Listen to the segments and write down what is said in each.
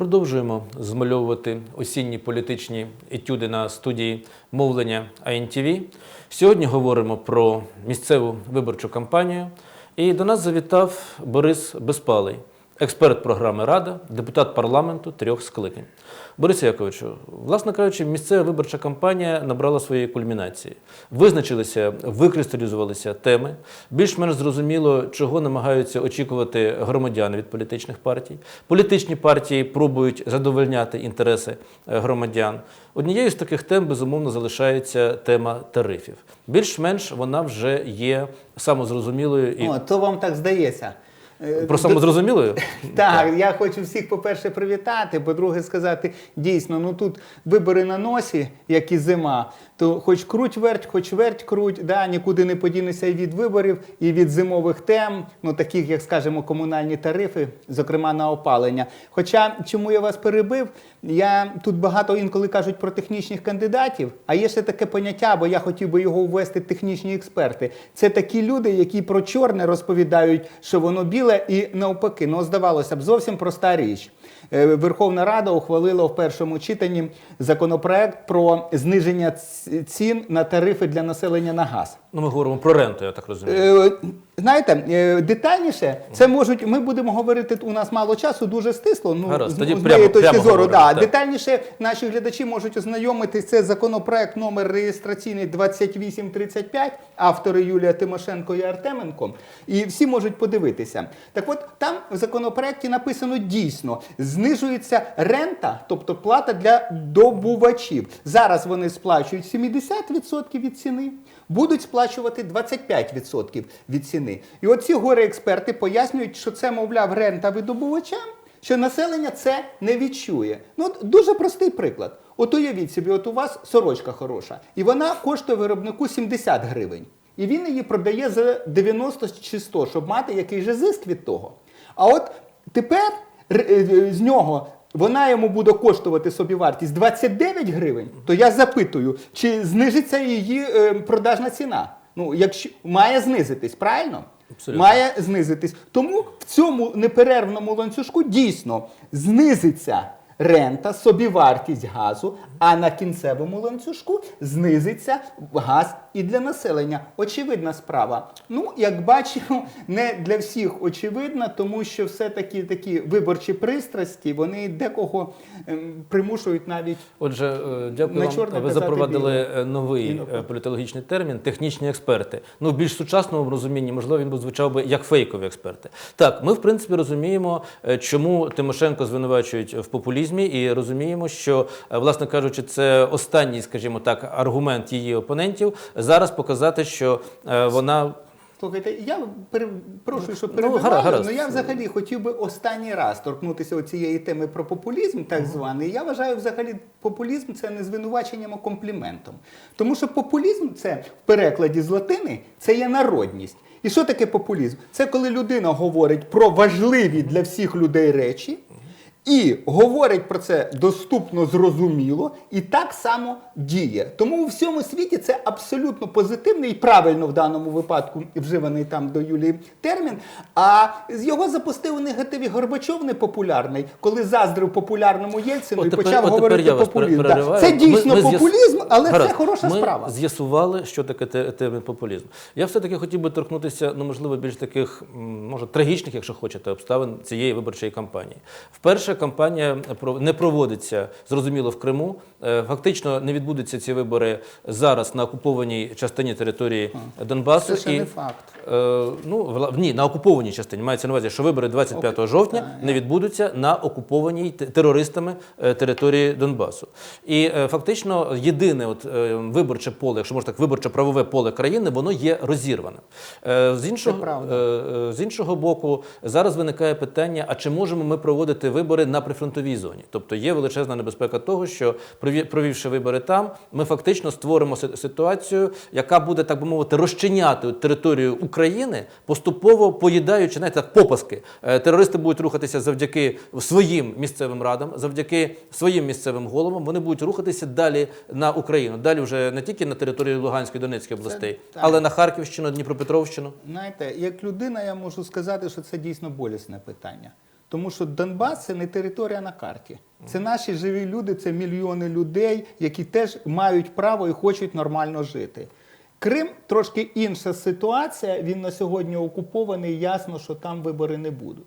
Продовжуємо змальовувати осінні політичні етюди на студії мовлення АНТВ. Сьогодні говоримо про місцеву виборчу кампанію. І до нас завітав Борис Безпалий, експерт програми Рада, депутат парламенту трьох скликань. Борисе Яковичу, власне кажучи, місцева виборча кампанія набрала своєї кульмінації. Визначилися, викристалізувалися теми. Більш-менш зрозуміло, чого намагаються очікувати громадяни від політичних партій. Політичні партії пробують задовольняти інтереси е, громадян. Однією з таких тем, безумовно, залишається тема тарифів. Більш-менш вона вже є самозрозумілою і О, то вам так здається. Е, про самозрозумілою. Так, я хочу всіх, по-перше, привітати. По-друге, сказати, дійсно, ну тут вибори на носі, як і зима, то хоч круть верть, хоч верть круть, да, нікуди не подінешся і від виборів, і від зимових тем, ну таких, як скажімо, комунальні тарифи, зокрема на опалення. Хоча, чому я вас перебив, я тут багато інколи кажуть про технічних кандидатів, а є ще таке поняття, бо я хотів би його ввести технічні експерти. Це такі люди, які про чорне розповідають, що воно біле, і навпаки. Ну, здавалося б, зовсім проста річ. Е, Верховна Рада ухвалила в першому читанні законопроект про зниження цін на тарифи для населення на газ. Ну, ми говоримо про ренту, я так розумію. Е, Знаєте, е, детальніше це можуть. Ми будемо говорити. У нас мало часу, дуже стисло. Ну Гаразд, з, тоді з прямо- моєї точки прямо зору, говоримо, да. так. детальніше наші глядачі можуть ознайомитись. Це законопроект номер реєстраційний 2835, автори Юлія Тимошенко і Артеменко. І всі можуть подивитися. Так от там в законопроекті написано дійсно знижується рента, тобто плата для добувачів. Зараз вони сплачують 70% від ціни будуть сплачувати 25% від ціни. І оці горе-експерти пояснюють, що це, мовляв, рента видобувачам, що населення це не відчує. Ну, от дуже простий приклад. От уявіть собі, от у вас сорочка хороша, і вона коштує виробнику 70 гривень. І він її продає за 90 чи 100, щоб мати який же зиск від того. А от тепер е, з нього вона йому буде коштувати собівартість 29 гривень, то я запитую, чи знижиться її е, продажна ціна? Ну, якщо має знизитись, правильно? Абсолютно. Має знизитись. Тому в цьому неперервному ланцюжку дійсно знизиться рента, собівартість газу, а на кінцевому ланцюжку знизиться газ і для населення. Очевидна справа. Ну, як бачимо, не для всіх очевидна, тому що все-таки такі виборчі пристрасті, вони декого ем, примушують навіть Отже, е, дякую На вам. Ви запровадили біле. е, новий е, політологічний термін технічні експерти. Ну, в більш сучасному розумінні, можливо, він би звучав би як фейкові експерти. Так, ми в принципі розуміємо, чому Тимошенко звинувачують в популізмі, і розуміємо, що, власне кажучи, це останній, скажімо так, аргумент її опонентів зараз показати, що е, вона. Слухайте, я перепрошую, що Ну, перебиваю, гаразд, але я взагалі хотів би останній раз торкнутися цієї теми про популізм, так званий. Я вважаю, взагалі, популізм це не звинуваченням, а компліментом. Тому що популізм це в перекладі з латини це є народність. І що таке популізм? Це коли людина говорить про важливі для всіх людей речі. І говорить про це доступно, зрозуміло, і так само діє. Тому у всьому світі це абсолютно позитивний і правильно в даному випадку вживаний там до Юлії термін. А його запустив у негативі Горбачов непопулярний, коли заздрив популярному Єльцину і почав от говорити популізм. Да. Це дійсно ми з'яс- популізм, але Гаразд. це хороша ми справа. з'ясували, що таке термін популізм. Я все-таки хотів би торкнутися, ну можливо, більш таких, може, трагічних, якщо хочете, обставин цієї виборчої кампанії. Вперше кампанія не проводиться, зрозуміло, в Криму. Е, Фактично не відбудуться ці вибори зараз на окупованій частині території Донбасу. Це ще І, не факт. Е, ну, ні, на окупованій частині. Мається на увазі, що вибори 25 жовтня не відбудуться на окупованій терористами е, території Донбасу. І фактично єдине от, виборче поле, якщо можна так, виборче правове поле країни, воно є розірваним. З, іншого, з іншого боку, зараз виникає питання: а чи можемо ми проводити вибори на прифронтовій зоні? Тобто є величезна небезпека того, що провівши вибори там, ми фактично створимо си- ситуацію, яка буде, так би мовити, розчиняти територію України, поступово поїдаючи, знаєте, так, попаски. Е, Терористи будуть рухатися завдяки своїм місцевим радам, завдяки своїм місцевим головам. Вони будуть рухатися далі на Україну, далі вже не тільки на територію Луганської, Донецької областей, так. але на Харківщину, Дніпропетровщину. Знаєте, як людина, я можу сказати, що це дійсно болісне питання. Тому що Донбас це не територія на карті. Це наші живі люди, це мільйони людей, які теж мають право і хочуть нормально жити. Крим трошки інша ситуація. Він на сьогодні окупований. Ясно, що там вибори не будуть.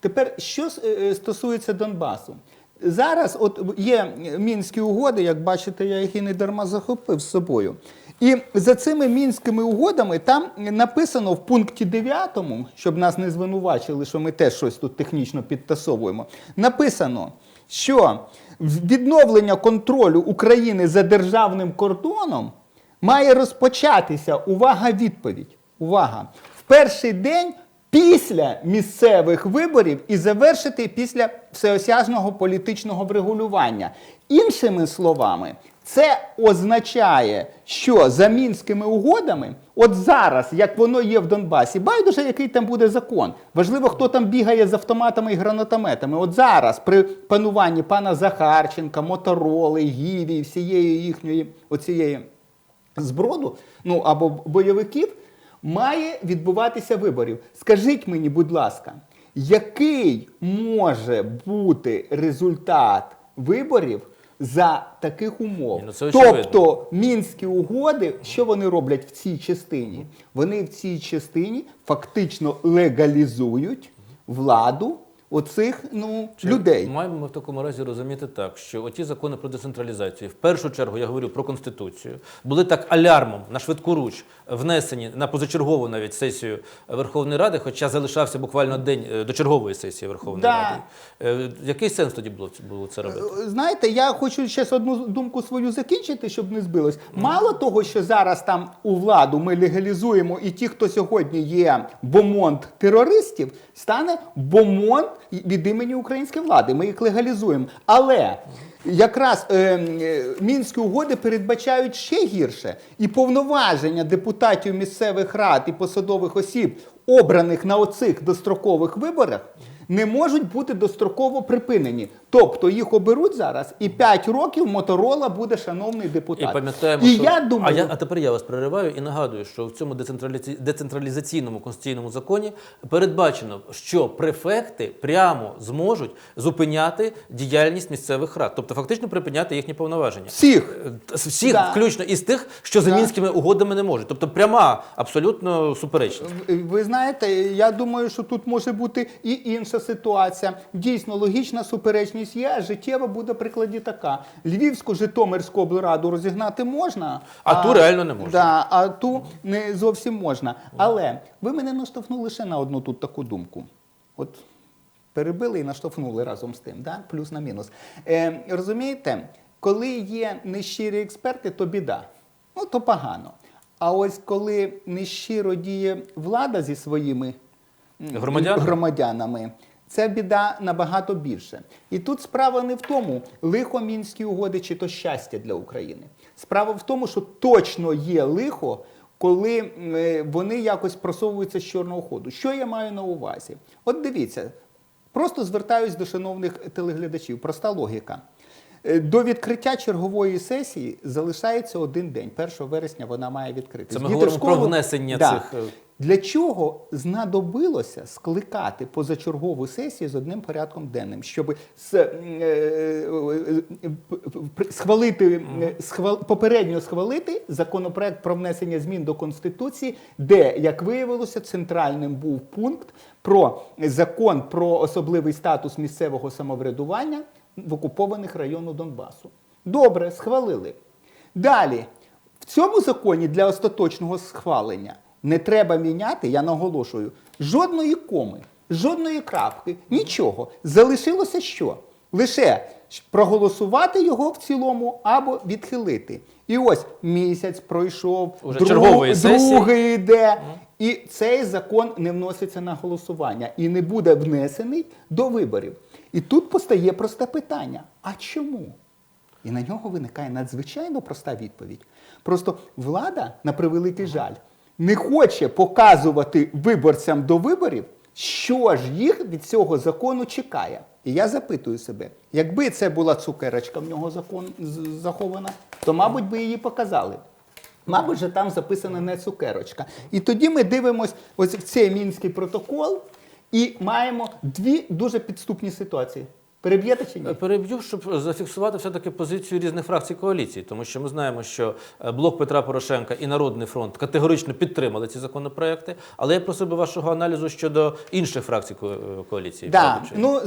Тепер, що е, стосується Донбасу, зараз от є мінські угоди, як бачите, я їх і не дарма захопив з собою. І за цими мінськими угодами там написано в пункті 9, щоб нас не звинувачили, що ми теж щось тут технічно підтасовуємо. Написано, що відновлення контролю України за державним кордоном має розпочатися. Увага, відповідь. Увага! В перший день після місцевих виборів і завершити після всеосяжного політичного врегулювання. Іншими словами, це означає, що за мінськими угодами, от зараз, як воно є в Донбасі, байдуже, який там буде закон. Важливо, хто там бігає з автоматами і гранатометами. От зараз, при пануванні пана Захарченка, Мотороли, Гіві, всієї їхньої оцієї зброду, ну або бойовиків, має відбуватися виборів. Скажіть мені, будь ласка, який може бути результат виборів за таких умов? Ну це тобто мінські угоди, що вони роблять в цій частині? Вони в цій частині фактично легалізують владу оцих ну, Чи людей. Маємо ми в такому разі розуміти так, що оті закони про децентралізацію, в першу чергу я говорю про конституцію, були так алярмом на швидку руч внесені на позачергову навіть сесію Верховної Ради, хоча залишався буквально день е, до чергової сесії Верховної Да. Ради. Е, Який сенс тоді було, було це робити? Знаєте, я хочу ще одну думку свою закінчити, щоб не збилось. Мало того, що зараз там у владу ми легалізуємо, і ті, хто сьогодні є бомонд терористів, стане бомонд від імені української влади. Ми їх легалізуємо. Але якраз е, е, мінські угоди передбачають ще гірше, і повноваження депутатів місцевих рад і посадових осіб, обраних на оцих дострокових виборах не можуть бути достроково припинені. Тобто їх оберуть зараз, і 5 років Моторола буде шановний депутат. І пам'ятаємо, і що я думаю, а, я, а тепер я вас перериваю і нагадую, що в цьому децентралізаці... децентралізаційному конституційному законі передбачено, що префекти прямо зможуть зупиняти діяльність місцевих рад, тобто фактично припиняти їхні повноваження. всіх. Е, Всіх, Да. включно із тих, що за Да. мінськими угодами не можуть. Тобто пряма, абсолютно суперечність. Ви знаєте, я думаю, що тут може бути і інша ситуація. Дійсно, логічна суперечність є, а життєва буде в прикладі така. Львівську Житомирську облраду розігнати можна, А ту реально не можна. Да, а ту не зовсім можна. Але ви мене наштовхнули ще на одну тут таку думку. От перебили і наштовхнули разом з тим, да? плюс на мінус. Е, розумієте, коли є нещирі експерти, то біда. Ну, то погано. А ось коли нещиро діє влада зі своїми м, Громадянами? це біда набагато більше. І тут справа не в тому, лихо мінські угоди чи то щастя для України. Справа в тому, що точно є лихо, коли е, вони якось просовуються з чорного ходу. Що я маю на увазі? От дивіться, просто звертаюсь до шановних телеглядачів. Проста логіка. Е, До відкриття чергової сесії залишається один день. 1 вересня вона має відкритися. Це ми говоримо про внесення Да. цих, е, Для чого знадобилося скликати позачергову сесію з одним порядком денним, щоб е, е, е, схвалити схвал- попередньо схвалити законопроект про внесення змін до конституції, де, як виявилося, центральним був пункт про закон про особливий статус місцевого самоврядування в окупованих районах Донбасу. Добре, схвалили. Далі, в цьому законі для остаточного схвалення не треба міняти, я наголошую, жодної коми, жодної крапки, нічого. Залишилося що? Лише проголосувати його в цілому або відхилити. І ось місяць пройшов, Уже чергової сесії. другий йде. І цей закон не вноситься на голосування і не буде внесений до виборів. І тут постає просте питання: а чому? І на нього виникає надзвичайно проста відповідь. Просто влада, на превеликий жаль, не хоче показувати виборцям до виборів, що ж їх від цього закону чекає. І я запитую себе, якби це була цукерочка в нього закон захована, то, мабуть, би її показали. Мабуть, же там записана не цукерочка. І тоді ми дивимось ось в цей мінський протокол, І маємо дві дуже підступні ситуації. Переб'єте чи ні? Переб'ю, щоб зафіксувати все-таки позицію різних фракцій коаліції, тому що ми знаємо, що е, блок Петра Порошенка і Народний фронт категорично підтримали ці законопроекти. Але я просив би вашого аналізу щодо інших фракцій ко- е, коаліції. Да. Ну,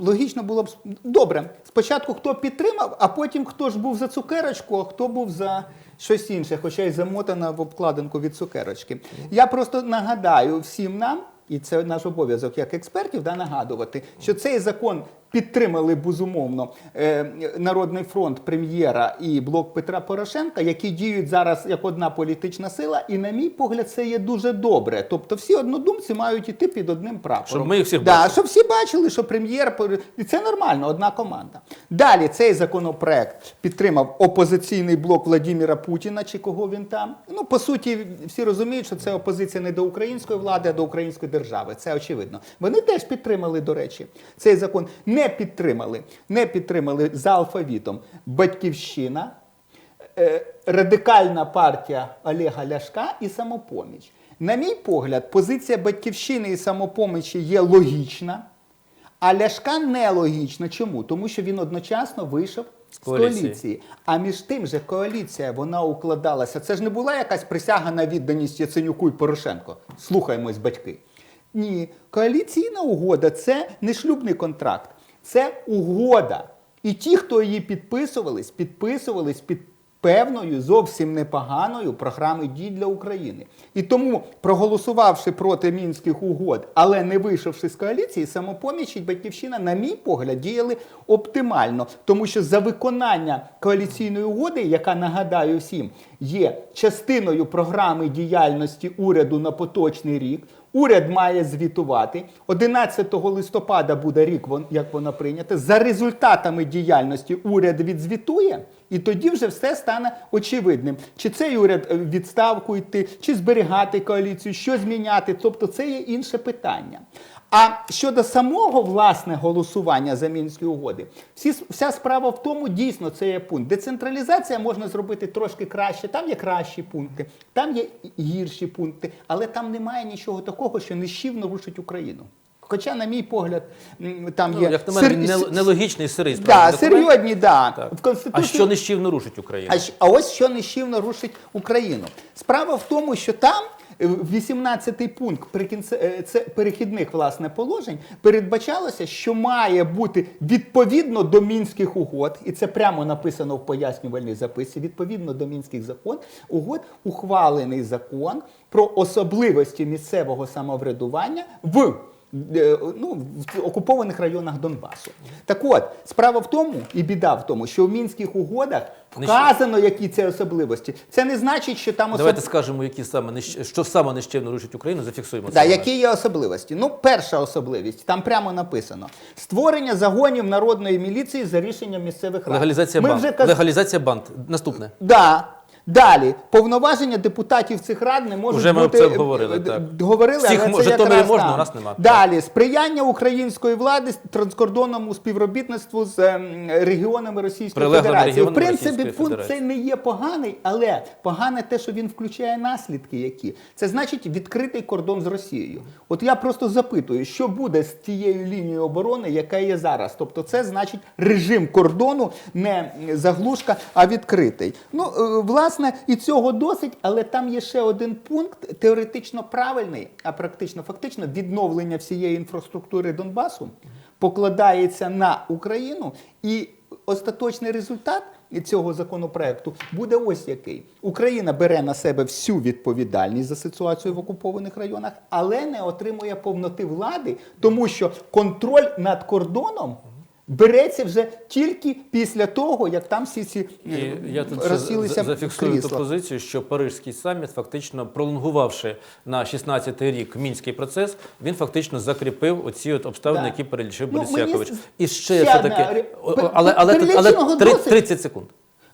логічно було б добре. Спочатку хто підтримав, а потім хто ж був за цукерочку, а хто був за щось інше, хоча й замотана в обкладинку від цукерочки. Я просто нагадаю всім нам, і це наш обов'язок як експертів, да, нагадувати, що цей закон підтримали безумовно е, Народний фронт прем'єра і блок Петра Порошенка, які діють зараз як одна політична сила. І, на мій погляд, це є дуже добре. Тобто, всі однодумці мають іти під одним прапором. Щоб ми їх всіх да, бачили. щоб всі бачили, що прем'єр і це нормально, одна команда. Далі цей законопроект підтримав опозиційний блок Владимира Путіна, чи кого він там. Ну по суті, всі розуміють, що це опозиція не до української влади, а до української держави. Це очевидно. Вони теж підтримали, до речі, цей закон. Не підтримали, не підтримали за алфавітом Батьківщина. Е, радикальна партія Олега Ляшка і самопоміч. На мій погляд, позиція батьківщини і самопомічі є логічна, а Ляшка нелогічна. Чому? Тому що він одночасно вийшов з Коаліції. коаліції. А між тим же коаліція вона укладалася. Це ж не була якась присяга на відданість Яценюку і Порошенко. Слухаємось, батьки. Ні, коаліційна угода це не шлюбний контракт, це угода. І ті, хто її підписувались, підписувались під певною, зовсім непоганою програмою дій для України. І тому, проголосувавши проти мінських угод, але не вийшовши з коаліції, самопоміч і батьківщина, на мій погляд, діяли оптимально, тому що за виконання коаліційної угоди, яка нагадаю всім, є частиною програми діяльності уряду на поточний рік. Уряд має звітувати. 11 листопада буде рік, як вона прийнята. За результатами діяльності уряд відзвітує, і тоді вже все стане очевидним. Чи цей уряд е, відставку йти, чи зберігати коаліцію, що зміняти. Тобто це є інше питання. А щодо самого власне голосування за мінські угоди, всі, вся справа в тому, дійсно, це є пункт. Децентралізація можна зробити трошки краще. Там є кращі пункти, там є гірші пункти, але там немає нічого такого, що нищівно рушить Україну. Хоча, на мій погляд, там Ну, є як на мене, сер- нелогічний сирий да, серйозні, да. Так. в конституції. А що нищівно рушить Україну? А, а ось що нещівно рушить Україну. Справа в тому, що там. Е, 18-й пункт прикінце- е, це перехідних власне положень передбачалося, що має бути відповідно до мінських угод, і це прямо написано в пояснювальній записці. Відповідно до мінських закон угод ухвалений закон про особливості місцевого самоврядування в ну, в окупованих районах Донбасу. Так от, справа в тому, і біда в тому, що в мінських угодах вказано, які це особливості. Це не значить, що там Давайте скажемо, які саме що саме нищівно рушить Україну, зафіксуємо Да, які є особливості? Ну, перша особливість, там прямо написано: створення загонів народної міліції за рішенням місцевих рад. Легалізація Ми банд. вже. Легалізація банд. Наступне. Да. Далі повноваження депутатів цих рад не можуть Уже ми бути це обговорили, е, так. говорили, Всіх але це якраз можна, там. у нас нема. Далі сприяння української влади транскордонному співробітництву з ем, регіонами Російської Прилеглими Федерації. В принципі, Російської пункт Федерації. цей не є поганий, але погане те, що він включає наслідки, які це значить відкритий кордон з Росією. От я просто запитую, що буде з тією лінією оборони, яка є зараз. Тобто, це значить режим кордону, не заглушка, а відкритий. Ну, е, власне, і цього досить, але там є ще один пункт теоретично правильний, а практично фактично відновлення всієї інфраструктури Донбасу покладається на Україну і остаточний результат цього законопроекту буде ось який: Україна бере на себе всю відповідальність за ситуацію в окупованих районах, але не отримує повноти влади, тому що контроль над кордоном. Береться вже тільки після того, як там всі ці І я тут розсілися за- зафіксую ту позицію, що Парижський саміт, фактично пролонгувавши на 16-й рік мінський процес, він фактично закріпив оці от обставини, Да. які перелічив Ну, Борис мені Якович. І ще, ще все одна таки, ре- о- о, але, але, тут- але переліченого три- досить. 30 секунд.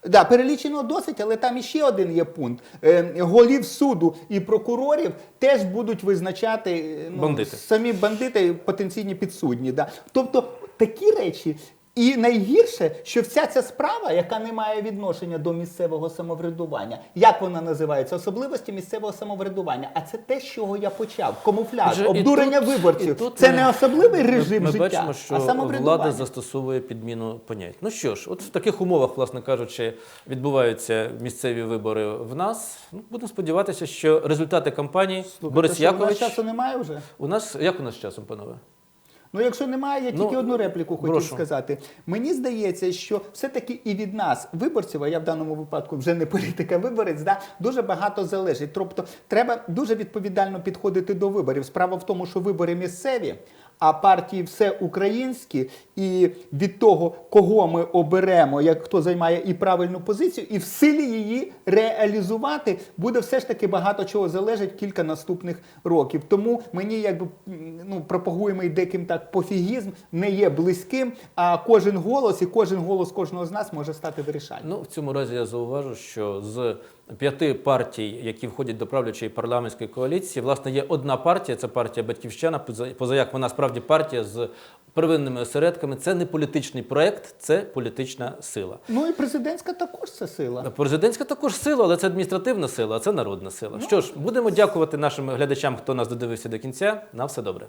Да, перелічено досить, але там іще один є пункт. Е, голів суду і прокурорів теж будуть визначати е, ну, Бандити. самі бандити, потенційні підсудні. Да. Тобто такі речі. І найгірше, що вся ця справа, яка не має відношення до місцевого самоврядування, як вона називається? Особливості місцевого самоврядування. А це те, з чого я почав. Камуфляж, Отже, і обдурення тут- виборців. і тут це ми- не особливий режим ми, ми життя, бачимо, що а самоврядування. влада застосовує підміну понять. Ну що ж, от в таких умовах, власне кажучи, відбуваються місцеві вибори в нас. Ну, будемо сподіватися, що результати кампанії Слухайте, Борис що, у нас Якович часу немає вже? у нас як у нас з часом, панове? Ну, якщо немає, я Ну, тільки одну репліку хотів прошу. сказати. Мені здається, що все-таки і від нас, виборців, а я в даному випадку вже не політика, виборець, да, дуже багато залежить. Тобто треба дуже відповідально підходити до виборів. Справа в тому, що вибори місцеві. А партії все українські, і від того, кого ми оберемо, як хто займає і правильну позицію, і в силі її реалізувати буде все ж таки багато чого залежить кілька наступних років. Тому мені якби ну пропагуємий деким так пофігізм не є близьким. А кожен голос і кожен голос кожного з нас може стати вирішальним. Ну, в цьому разі я зауважу, що з п'яти партій, які входять до правлячої парламентської коаліції, власне, є одна партія, це партія Батьківщина, поза- позаяк вона справді партія з первинними осередками. Це не політичний проект, це політична сила. Ну і президентська також це сила. Президентська також сила, але це адміністративна сила, а це народна сила. Що ж, будемо дякувати нашим глядачам, хто нас додивився до кінця. На все добре.